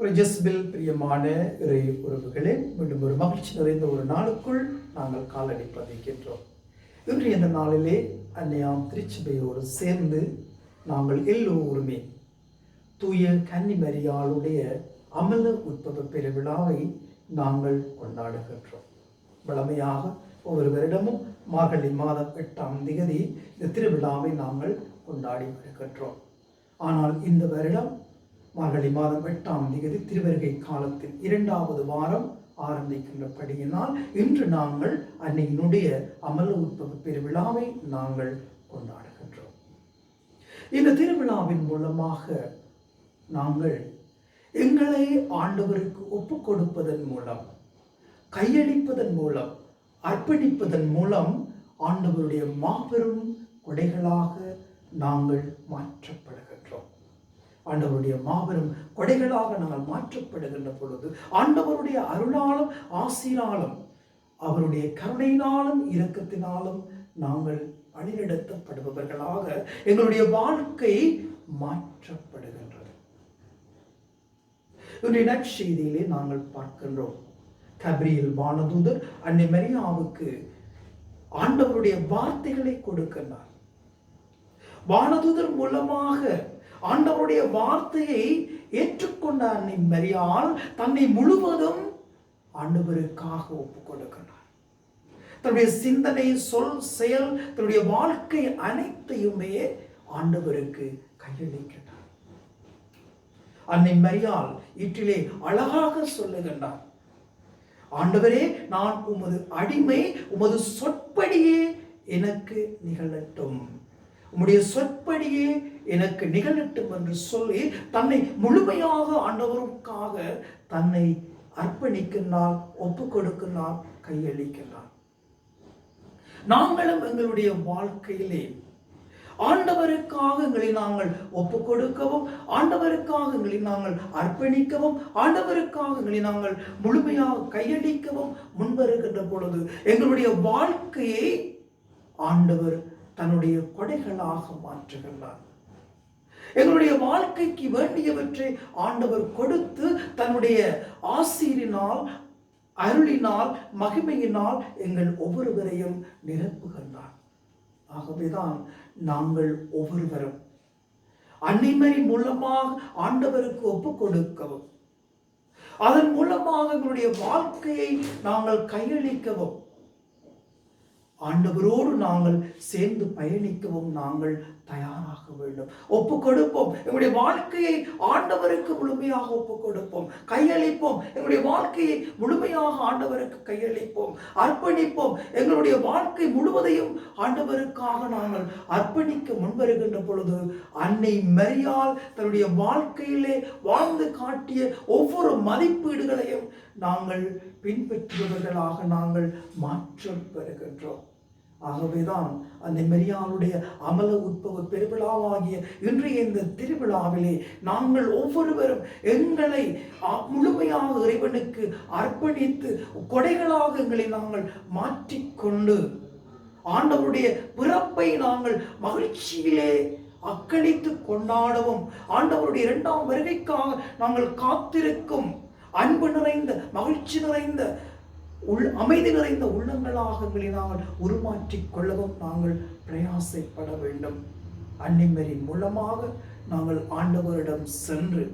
ஒரு ஜெஸ்பில் பிரியமான இறை உறவுகளே மீண்டும் ஒரு மகிழ்ச்சி நிறைந்த ஒரு நாளுக்குள் நாங்கள் காலடி பதிக்கின்றோம். இன்று இந்த நாளிலே அன்னையாம் திருச்சபையோடு சேர்ந்து நாங்கள் எல்லோருமே தூய கன்னிமரியாளுடைய அமல உற்பவ பெருவிழாவை நாங்கள் கொண்டாடுகின்றோம். வளமையாக ஒவ்வொரு வருடமும் மார்கழி மாதம் எட்டாம் தேதி இந்த திருவிழாவை நாங்கள் கொண்டாடி வருகின்றோம். ஆனால் இந்த வருடம் மார்கழி மாதம் எட்டாம் தேதி திருவருகை காலத்தில் இரண்டாவது வாரம் ஆரம்பிக்கின்றபடியினால் இன்று நாங்கள் அன்னையினுடைய அமல உற்பத்தி பெருவிழாவை நாங்கள் கொண்டாடுகின்றோம். இந்த திருவிழாவின் மூலமாக நாங்கள் எங்களை ஆண்டவருக்கு ஒப்பு கொடுப்பதன் மூலம் கையளிப்பதன் மூலம் அர்ப்பணிப்பதன் மூலம் ஆண்டவருடைய மாபெரும் கொடைகளாக நாங்கள் மாற்றப்படுகிறோம். ஆண்டவருடைய மாபெரும் கொடைகளாக நாங்கள் மாற்றப்படுகின்ற பொழுது ஆண்டவருடைய அருளாலும் ஆசீராலும் அவருடைய கருணையினாலும் இரக்கத்தினாலும் நாங்கள் வழிநடத்தப்படுபவர்களாக எங்களுடைய வாழ்க்கை மாற்றப்படுகின்றது. இன்றைய நற்செய்தியிலே நாங்கள் பார்க்கின்றோம். கபிரியில் வானதூதர் அன்னை மரியாவுக்கு ஆண்டவருடைய வார்த்தைகளை கொடுக்கின்றார். வானதூதர் மூலமாக ஆண்டவருடைய வார்த்தையை ஏற்றுக்கொண்ட அன்னை மரியால் தன்னை முழுவதும் ஆண்டவருக்காக ஒப்புக் கொடுக்கிறார் தன்னுடைய சிந்தனை சொல் செயல் தன்னுடைய வாழ்க்கை அனைத்தையுமே ஆண்டவருக்கு கையளிக்கின்றார் அன்னை மரியால் இற்றிலே அழகாக சொல்லுகின்றார். ஆண்டவரே நான் உமது அடிமை உமது சொற்படியே எனக்கு நிகழட்டும். உம்முடைய சொற்படியே எனக்கு நிகழட்டும் என்று சொல்லி தன்னை முழுமையாக ஆண்டவருக்காக தன்னை அர்ப்பணிக்கின்றார் ஒப்பு கொடுக்கின்றார் கையளிக்கின்றார். நாங்களும் எங்களுடைய வாழ்க்கையிலே ஆண்டவருக்காக எங்களை நாங்கள் ஒப்பு கொடுக்கவும் ஆண்டவருக்காக எங்களை நாங்கள் அர்ப்பணிக்கவும் ஆண்டவருக்காக எங்களை நாங்கள் முழுமையாக கையளிக்கவும் முன்வருகின்ற பொழுது எங்களுடைய வாழ்க்கையை ஆண்டவர் தன்னுடைய கொடைகளாக மாற்றுகின்றார். எங்களுடைய வாழ்க்கைக்கு வேண்டியவற்றை ஆண்டவர் கொடுத்து தன்னுடைய ஆசீரினால் அருளினால் மகிமையினால் எங்கள் ஒவ்வொருவரையும் நிரப்புகின்றார். ஆகவேதான் நாங்கள் ஒவ்வொருவரும் அன்னிமரி மூலமாக ஆண்டவருக்கு ஒப்பு கொடுக்கவும் அதன் மூலமாக எங்களுடைய வாழ்க்கையை நாங்கள் கையளிக்கவும் ஆண்டவரோடு நாங்கள் சேர்ந்து பயணிக்கவும் நாங்கள் தயாராக வேண்டும். ஒப்பு கொடுப்போம் எங்களுடைய வாழ்க்கையை ஆண்டவருக்கு முழுமையாக ஒப்பு கொடுப்போம் கையளிப்போம். எங்களுடைய வாழ்க்கையை முழுமையாக ஆண்டவருக்கு கையளிப்போம். அர்ப்பணிப்போம். எங்களுடைய வாழ்க்கை முழுவதையும் ஆண்டவருக்காக நாங்கள் அர்ப்பணிக்க முன்வருகின்ற பொழுது அன்னை மரியால் தன்னுடைய வாழ்க்கையிலே வாழ்ந்து காட்டிய ஒவ்வொரு மதிப்பீடுகளையும் நாங்கள் பின்பற்றுபவர்களாக நாங்கள் மாற்றம் பெறுகின்றோம். ஆகவேதான் அந்த மெரியானுடைய அமல உற்பவ பெருவிழாவாகிய இன்றைய இந்த திருவிழாவிலே நாங்கள் ஒவ்வொருவரும் எங்களை முழுமையாக இறைவனுக்கு அர்ப்பணித்து கொடைகளாக எங்களை நாங்கள் மாற்றிக்கொண்டு ஆண்டவருடைய பிறப்பை நாங்கள் மகிழ்ச்சியிலே அக்களித்து கொண்டாடவும். ஆண்டவருடைய இரண்டாம் வருகைக்காக நாங்கள் காத்திருக்கும் அன்பு நிறைந்த மகிழ்ச்சி நிறைந்த உள் அமைதி நிறைந்த உள்ளங்களாக நாங்கள் உருமாற்றிக் கொள்ளவும் நாங்கள் பிரயாசைப்பட வேண்டும். அன்னிமரின் மூலமாக நாங்கள் ஆண்டவரிடம் சென்று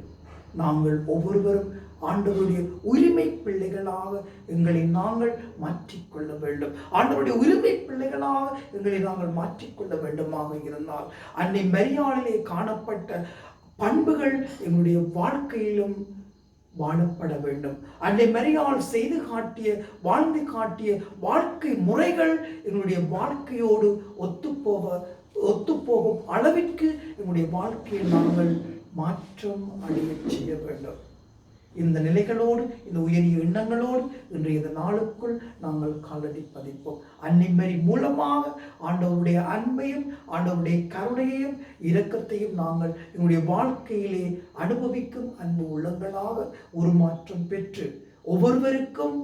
நாங்கள் ஒவ்வொருவரும் ஆண்டவருடைய உரிமை பிள்ளைகளாக எங்களை நாங்கள் மாற்றிக்கொள்ள வேண்டும். ஆண்டவருடைய உரிமை பிள்ளைகளாக எங்களை நாங்கள் மாற்றிக்கொள்ள வேண்டுமாக இருந்தால் அன்னை மரியாளிலே காணப்பட்ட பண்புகள் எங்களுடைய வாழ்க்கையிலும் வாழப்பட வேண்டும். அன்னை மரியாள் செய்து காட்டிய வாழ்ந்து காட்டிய வாழ்க்கை முறைகள் எங்களுடைய வாழ்க்கையோடு ஒத்துப்போக ஒத்துப்போகும் அளவிற்கு எங்களுடைய வாழ்க்கையில் நாங்கள் மாற்றம் அடைய செய்ய வேண்டும். இந்த நிலைகளோடு இந்த உயரிய எண்ணங்களோடு இன்றைய இந்த நாளுக்குள் நாங்கள் காலடி பதிப்போம். அன்னிமரி மூலமாக ஆண்டவருடைய அன்பையும் ஆண்டவருடைய கருணையையும் இரக்கத்தையும் நாங்கள் எங்களுடைய வாழ்க்கையிலே அனுபவிக்கும் அன்பு உள்ளங்களாக உருமாற்றம் பெற்று ஒவ்வொருவருக்கும்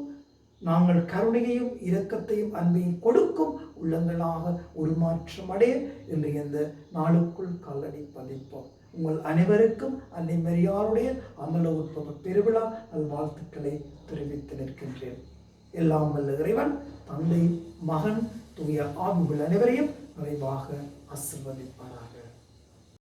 நாங்கள் கருணையையும் இரக்கத்தையும் அன்பையும் கொடுக்கும் உள்ளங்களாக உருமாற்றம் அடைய இன்றைய இந்த நாளுக்குள் காலடி பதிப்போம். உங்கள் அனைவருக்கும் அன்னை மரியாருடைய அமல உற்பவ பெருவிழா நல்வாழ்த்துக்களை தெரிவித்து நிற்கின்றேன். எல்லாம் வல்ல இறைவன் தந்தை மகன் தூய ஆவிகள் அனைவரையும் நிறைவாக ஆசிர்வதிப்பாராக.